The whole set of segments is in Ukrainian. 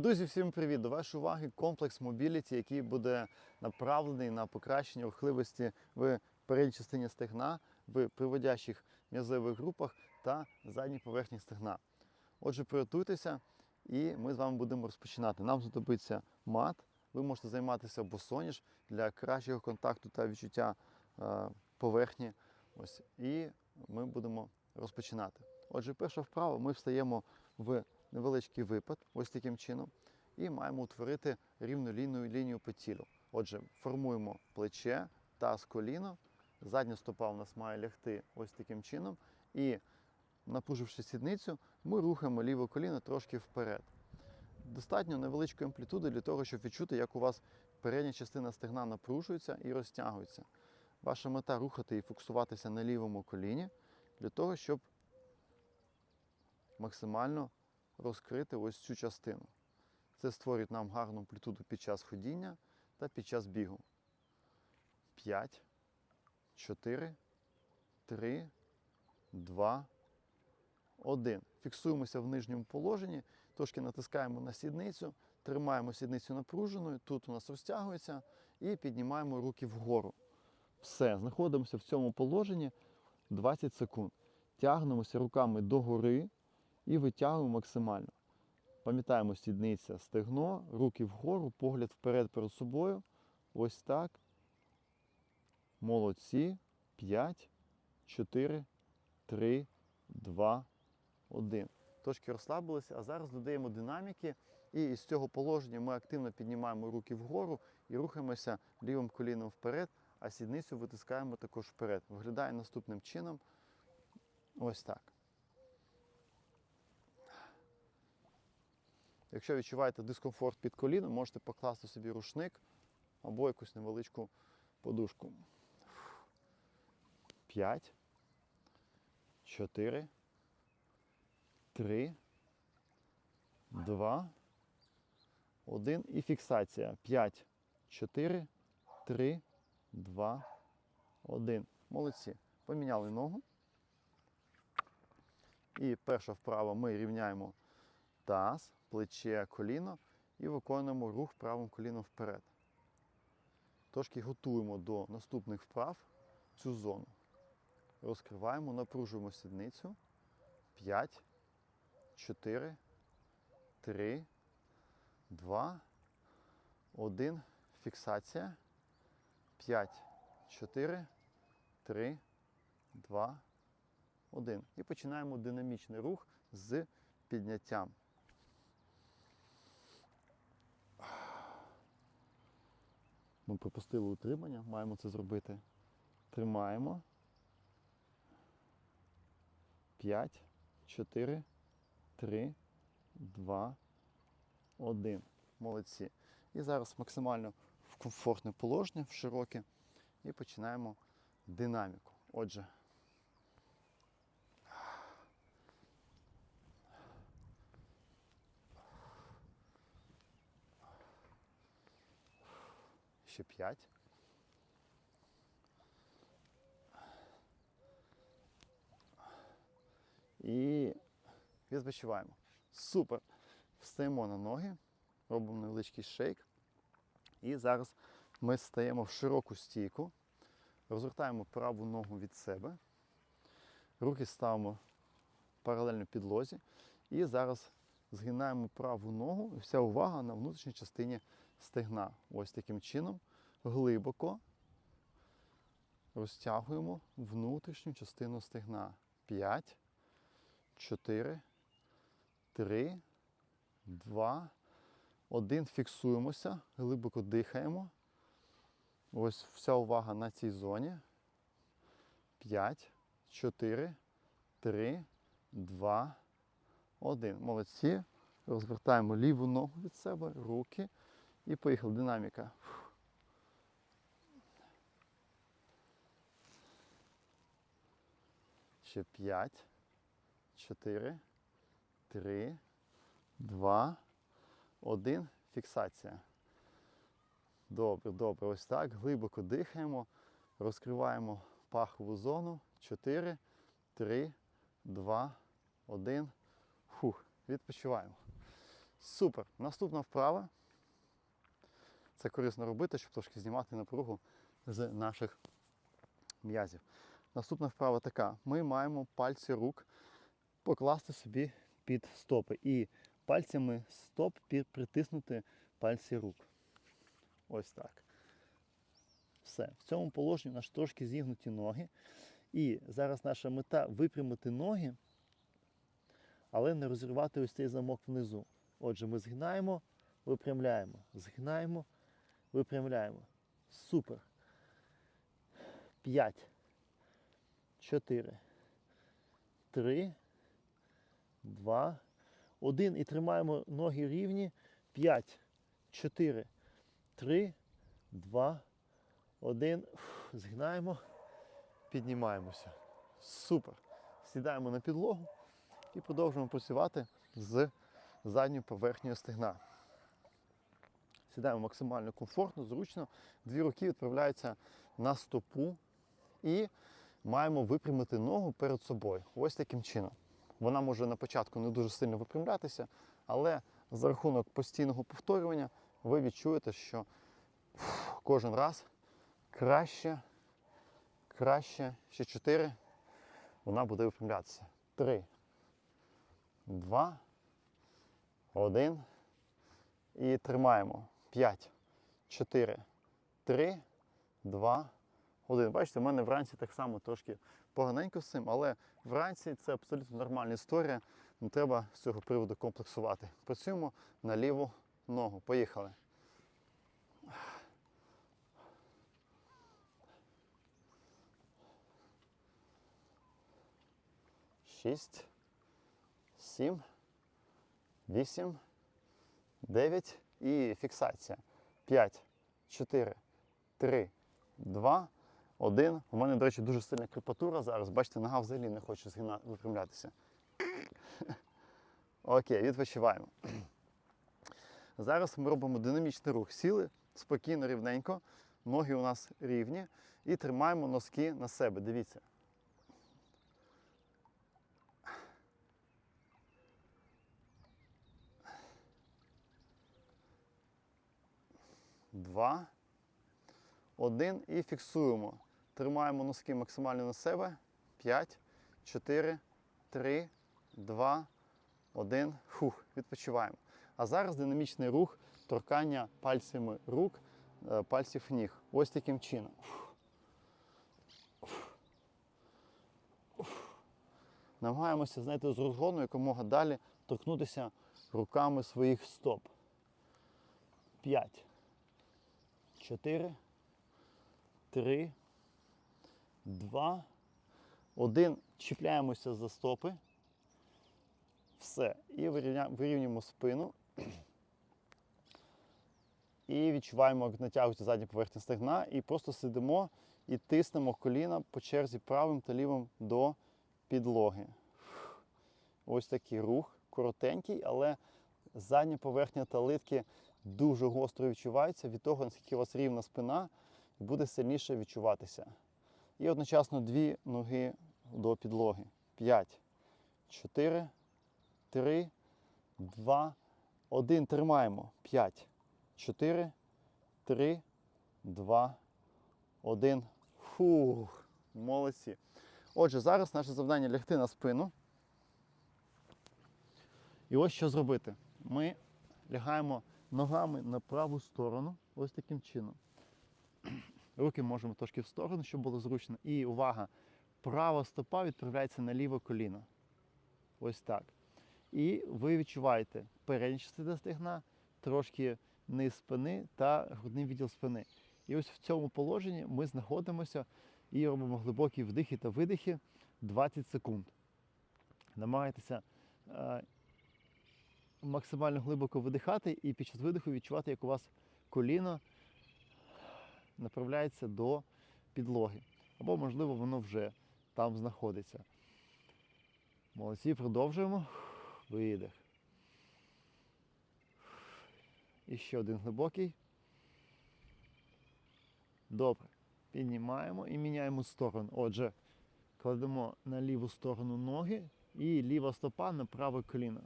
Друзі, всім привіт! До вашої уваги комплекс мобіліті, який буде направлений на покращення рухливості в передній частині стегна, в приводящих м'язових групах та задній поверхні стегна. Отже, приготуйтеся і ми з вами будемо розпочинати. Нам знадобиться мат. Ви можете займатися босоніж для кращого контакту та відчуття е, поверхні. Ось, і ми будемо розпочинати. Отже, перша вправа, ми встаємо в невеличкий випад, ось таким чином, і маємо утворити рівну лінію лінію по тілу. Отже, формуємо плече, таз, коліно, задня стопа у нас має лягти ось таким чином. І напруживши сідницю, ми рухаємо ліве коліно трошки вперед. Достатньо невеличкої амплітуди для того, щоб відчути, як у вас передня частина стегна напружується і розтягується. Ваша мета рухати і фокусуватися на лівому коліні для того, щоб максимально розкрити ось цю частину. Це створить нам гарну амплітуду під час ходіння та під час бігу. 5, 4, 3, 2, 1. Фіксуємося в нижньому положенні, трошки натискаємо на сідницю, тримаємо сідницю напруженою, тут у нас розтягується і піднімаємо руки вгору. Все, знаходимося в цьому положенні 20 секунд. Тягнемося руками догори і витягуємо максимально. Пам'ятаємо сідниця, стегно, руки вгору, погляд вперед перед собою. Ось так. Молодці. 5, 4, 3, 2, 1. Трошки розслабилися, а зараз додаємо динаміки. І із цього положення ми активно піднімаємо руки вгору і рухаємося лівим коліном вперед, а сідницю витискаємо також вперед. Виглядає наступним чином. Ось так. Якщо відчуваєте дискомфорт під коліном, можете покласти собі рушник або якусь невеличку подушку. 5, 4, 3, 2, 1 і фіксація. 5, 4, 3, 2, 1. Молодці. Поміняли ногу. І перша вправа ми рівняємо таз, плече, коліно і виконуємо рух правим коліном вперед. Трошки готуємо до наступних вправ цю зону. Розкриваємо, напружуємо сідницю. 5, 4, 3, 2, 1. Фіксація. 5, 4, 3, 2, 1. І починаємо динамічний рух з підняттям. Ми пропустили утримання, маємо це зробити. Тримаємо. 5, 4, 3, 2, 1. Молодці. І зараз максимально в комфортне положення, в широке. І починаємо динаміку. Отже. Ще 5. І відпочиваємо. Супер. Встаємо на ноги, робимо невеличкий шейк. І зараз ми стаємо в широку стійку, розгортаємо праву ногу від себе, руки ставимо паралельно підлозі. І зараз згинаємо праву ногу, і вся увага на внутрішній частині стегна. Ось таким чином глибоко розтягуємо внутрішню частину стегна. 5, 4, 3, 2, 1. Фіксуємося, глибоко дихаємо. Ось вся увага на цій зоні. 5, 4, 3, 2, 1. Молодці. Розвертаємо ліву ногу від себе, руки. І поїхали. Динаміка. Ще 5, 4, 3, 2, 1. Фіксація. Добре, добре. Ось так. Глибоко дихаємо. Розкриваємо пахову зону. 4, 3, 2, 1. Фух. Відпочиваємо. Супер. Наступна вправа. Це корисно робити, щоб трошки знімати напругу з наших м'язів. Наступна вправа така. Ми маємо пальці рук покласти собі під стопи. І пальцями стоп притиснути пальці рук. Ось так. Все. В цьому положенні у нас трошки зігнуті ноги. І зараз наша мета випрямити ноги, але не розірвати ось цей замок внизу. Отже, ми згинаємо, випрямляємо, згинаємо, випрямляємо. Супер. П'ять. Чотири. Три. Два. Один. І тримаємо ноги рівні. П'ять. Чотири. Три. Два. Один. Фух, Згинаємо. Піднімаємося. Супер. Сідаємо на підлогу і продовжуємо працювати з задньою поверхнею стегна. Сідаємо максимально комфортно, зручно. Дві руки відправляються на стопу і маємо випрямити ногу перед собою. Ось таким чином. Вона може на початку не дуже сильно випрямлятися, але за рахунок постійного повторювання ви відчуєте, що кожен раз краще, краще. Ще чотири. Вона буде випрямлятися. Три, два, один. І тримаємо. П'ять, чотири, три, два, один. Бачите, в мене вранці так само трошки поганенько з цим, але вранці це абсолютно нормальна історія. Не треба з цього приводу комплексувати. Працюємо на ліву ногу. Поїхали. Шість, сім, вісім, дев'ять і фіксація. П'ять, чотири, три, два, один. У мене, до речі, дуже сильна крепатура зараз. Бачите, нога взагалі не хоче згина... випрямлятися. Окей, відпочиваємо. Зараз ми робимо динамічний рух. Сіли спокійно, рівненько. Ноги у нас рівні. І тримаємо носки на себе. Дивіться. Два. Один і фіксуємо. Тримаємо носки максимально на себе. 5, 4, 3, 2, 1. Фух, відпочиваємо. А зараз динамічний рух торкання пальцями рук, е, пальців ніг. Ось таким чином. Намагаємося, знаєте, з розгону якомога далі торкнутися руками своїх стоп. 5, 4, 3, 2, 1. Чіпляємося за стопи. Все. І вирівнюємо спину. І відчуваємо, як натягується задня поверхня стегна. І просто сидимо і тиснемо коліна по черзі правим та лівим до підлоги. Ось такий рух, коротенький, але задня поверхня талитки дуже гостро відчувається від того, наскільки у вас рівна спина, буде сильніше відчуватися. І одночасно дві ноги до підлоги. 5, 4, 3, 2, 1. Тримаємо. 5, 4, 3, 2, 1. Фух, молодці. Отже, зараз наше завдання лягти на спину. І ось що зробити. Ми лягаємо ногами на праву сторону, ось таким чином. Руки можемо трошки в сторону, щоб було зручно. І увага! Права стопа відправляється на ліве коліно. Ось так. І ви відчуваєте передня частина стегна, трошки низ спини та грудний відділ спини. І ось в цьому положенні ми знаходимося і робимо глибокі вдихи та видихи 20 секунд. Намагайтеся е, максимально глибоко видихати і під час видиху відчувати, як у вас коліно направляється до підлоги. Або, можливо, воно вже там знаходиться. Молодці, продовжуємо. Видих. І ще один глибокий. Добре. Піднімаємо і міняємо сторону. Отже, кладемо на ліву сторону ноги і ліва стопа на праве коліно.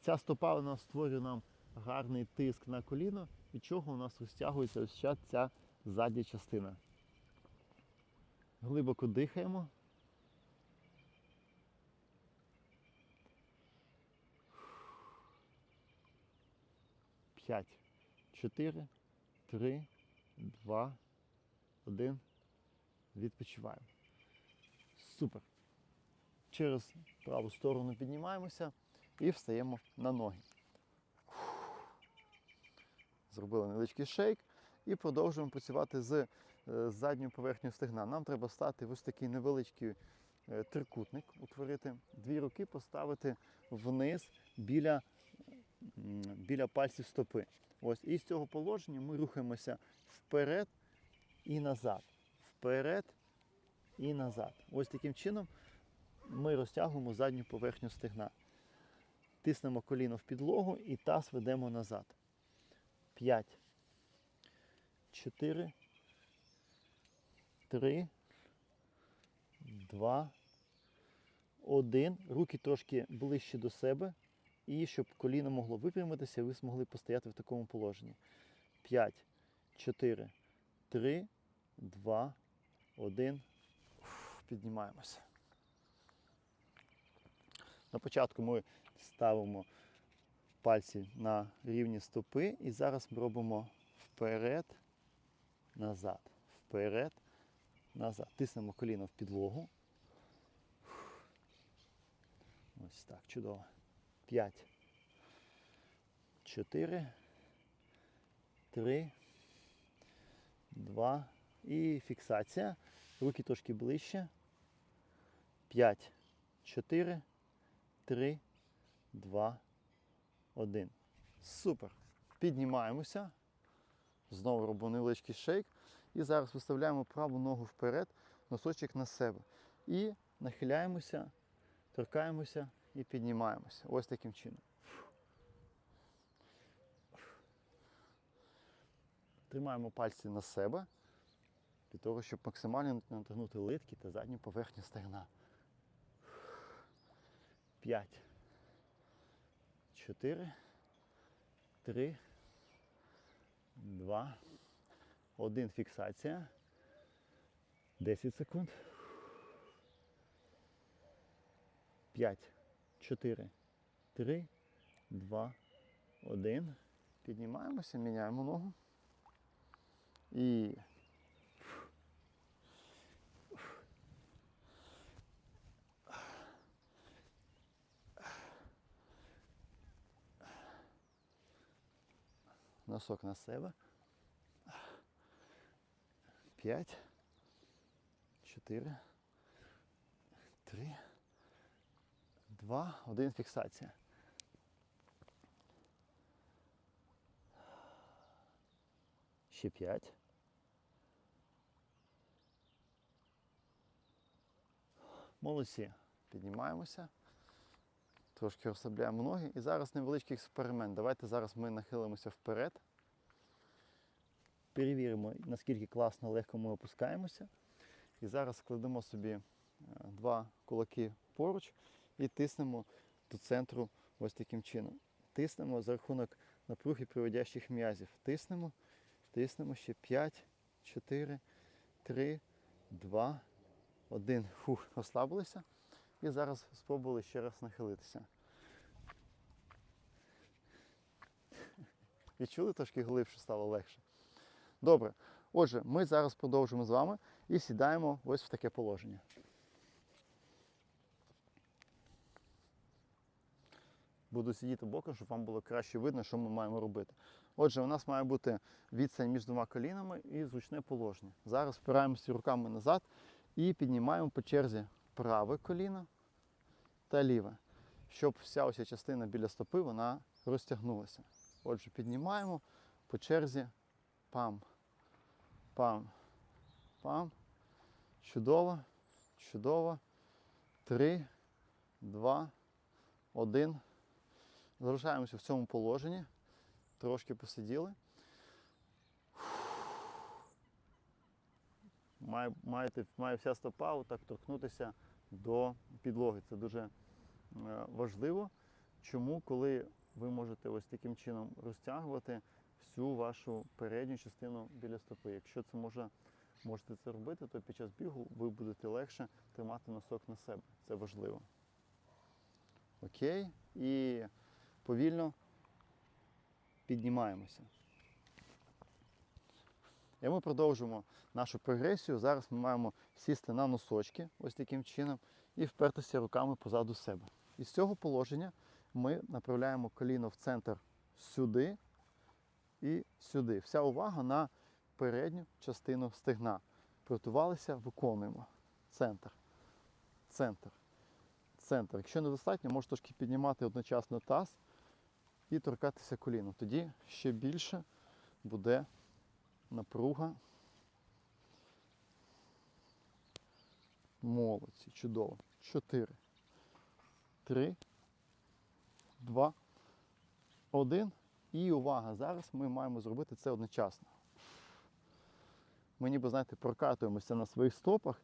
Ця стопа вона створює нам гарний тиск на коліно, від чого у нас розтягується ось ця задня частина. Глибоко дихаємо. П'ять, чотири, три, два, один. Відпочиваємо. Супер. Через праву сторону піднімаємося і встаємо на ноги. Зробили невеличкий шейк і продовжуємо працювати з е, задньою поверхнею стегна. Нам треба стати в ось такий невеличкий е, трикутник, утворити, дві руки поставити вниз біля, біля пальців стопи. Ось. І з цього положення ми рухаємося вперед і назад. Вперед і назад. Ось таким чином ми розтягуємо задню поверхню стегна. Тиснемо коліно в підлогу і таз ведемо назад. 5, 4, 3, 2, 1. Руки трошки ближче до себе. І щоб коліно могло випрямитися, ви змогли постояти в такому положенні. 5, 4, 3, 2, 1. Піднімаємося. На початку ми ставимо пальці на рівні стопи і зараз ми робимо вперед, назад, вперед, назад. Тиснемо коліно в підлогу. Ось так, чудово. П'ять. Чотири. Три. Два. І фіксація. Руки трошки ближче. П'ять. Чотири. Три. Два. Один. Супер. Піднімаємося. Знову робимо невеличкий шейк. І зараз виставляємо праву ногу вперед, носочок на себе. І нахиляємося, торкаємося і піднімаємося. Ось таким чином. Тримаємо пальці на себе для того, щоб максимально натягнути литки та задню поверхню стегна. П'ять. Чотири. Три. Два. Один. Фіксація. 10 секунд. 5, 4, 3, 2, 1. Піднімаємося, міняємо ногу. І носок на себе. 5, 4, 3, 2, 1 фіксація. Ще 5. Молодці. Піднімаємося. Трошки розслабляємо ноги. І зараз невеличкий експеримент. Давайте зараз ми нахилимося вперед. Перевіримо, наскільки класно, легко ми опускаємося. І зараз складемо собі е, два кулаки поруч і тиснемо до центру ось таким чином. Тиснемо за рахунок напруги приводящих м'язів. Тиснемо, тиснемо ще 5, 4, 3, 2, 1. Фух, розслабилися. І зараз спробували ще раз нахилитися. Відчули трошки глибше стало легше. Добре. Отже, ми зараз продовжимо з вами і сідаємо ось в таке положення. Буду сидіти боком, щоб вам було краще видно, що ми маємо робити. Отже, у нас має бути відстань між двома колінами і зручне положення. Зараз спираємося руками назад і піднімаємо по черзі праве коліно та ліве, щоб вся ось частина біля стопи вона розтягнулася. Отже, піднімаємо по черзі пам, пам, пам. Чудово, чудово. Три, два, один. Залишаємося в цьому положенні. Трошки посиділи. Має, маєте, має вся стопа отак торкнутися до підлоги. Це дуже е, важливо. Чому, коли ви можете ось таким чином розтягувати всю вашу передню частину біля стопи? Якщо це може, можете це робити, то під час бігу ви будете легше тримати носок на себе. Це важливо. Окей. І повільно піднімаємося. І ми продовжуємо нашу прогресію. Зараз ми маємо сісти на носочки, ось таким чином, і впертися руками позаду себе. І з цього положення ми направляємо коліно в центр сюди і сюди. Вся увага на передню частину стегна. Приготувалися, виконуємо. Центр. Центр. Центр. Якщо недостатньо, можеш трошки піднімати одночасно таз і торкатися коліном. Тоді ще більше буде напруга. Молодці, чудово. Чотири. Три. Два. Один. І увага! Зараз ми маємо зробити це одночасно. Ми ніби, знаєте, прокатуємося на своїх стопах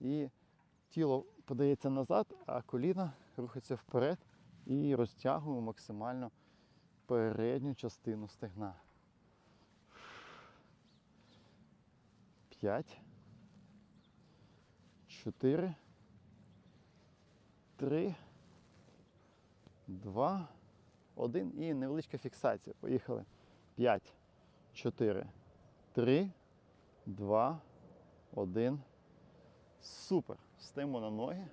і тіло подається назад, а коліна рухаються вперед і розтягуємо максимально передню частину стегна. П'ять. Чотири. Три. Два. Один. І невеличка фіксація. Поїхали. П'ять. Чотири. Три. Два. Один. Супер. Встаємо на ноги.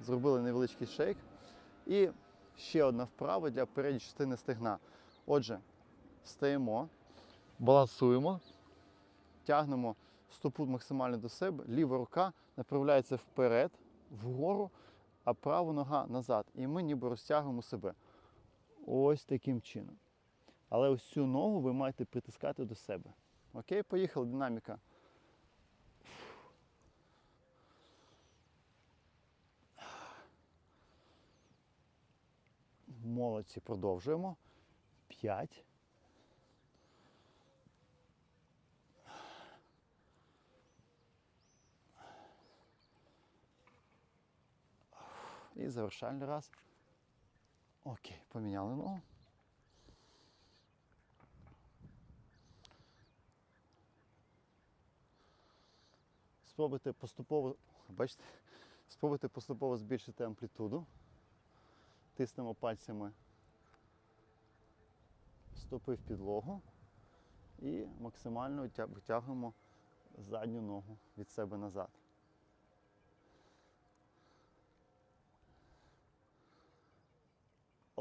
Зробили невеличкий шейк. І ще одна вправа для передньої частини стегна. Отже, стаємо, балансуємо, тягнемо стопу максимально до себе, ліва рука направляється вперед, вгору, а права нога назад. І ми ніби розтягуємо себе. Ось таким чином. Але ось цю ногу ви маєте притискати до себе. Окей, поїхали, динаміка. Молодці, продовжуємо. П'ять. І завершальний раз. Окей, поміняли ногу. Спробуйте поступово, бачите, спробуйте поступово збільшити амплітуду. Тиснемо пальцями стопи в підлогу і максимально витягуємо задню ногу від себе назад.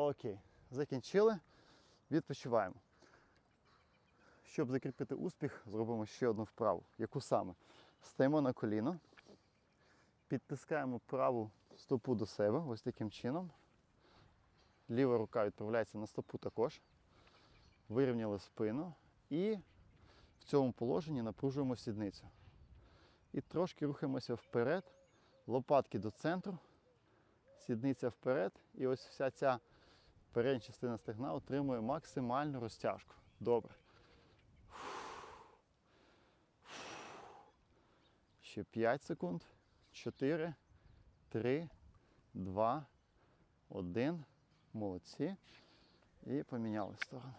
Окей, закінчили. Відпочиваємо. Щоб закріпити успіх, зробимо ще одну вправу. Яку саме? Стаємо на коліно, підтискаємо праву стопу до себе, ось таким чином. Ліва рука відправляється на стопу також. Вирівняли спину і в цьому положенні напружуємо сідницю. І трошки рухаємося вперед, лопатки до центру, сідниця вперед. І ось вся ця передня частина стегна отримує максимальну розтяжку. Добре. Ще 5 секунд. 4, 3, 2, 1. Молодці. І поміняли сторону.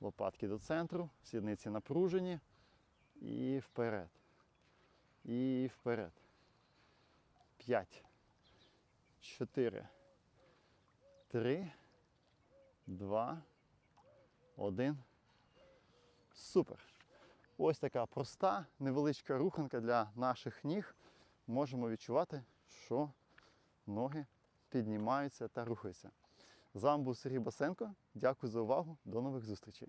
Лопатки до центру, сідниці напружені. І вперед. І вперед. 5, 4, 3, 2, 1. Супер. Ось така проста, невеличка руханка для наших ніг. Можемо відчувати, що ноги піднімаються та рухаються. З вами був Сергій Басенко. Дякую за увагу. До нових зустрічей.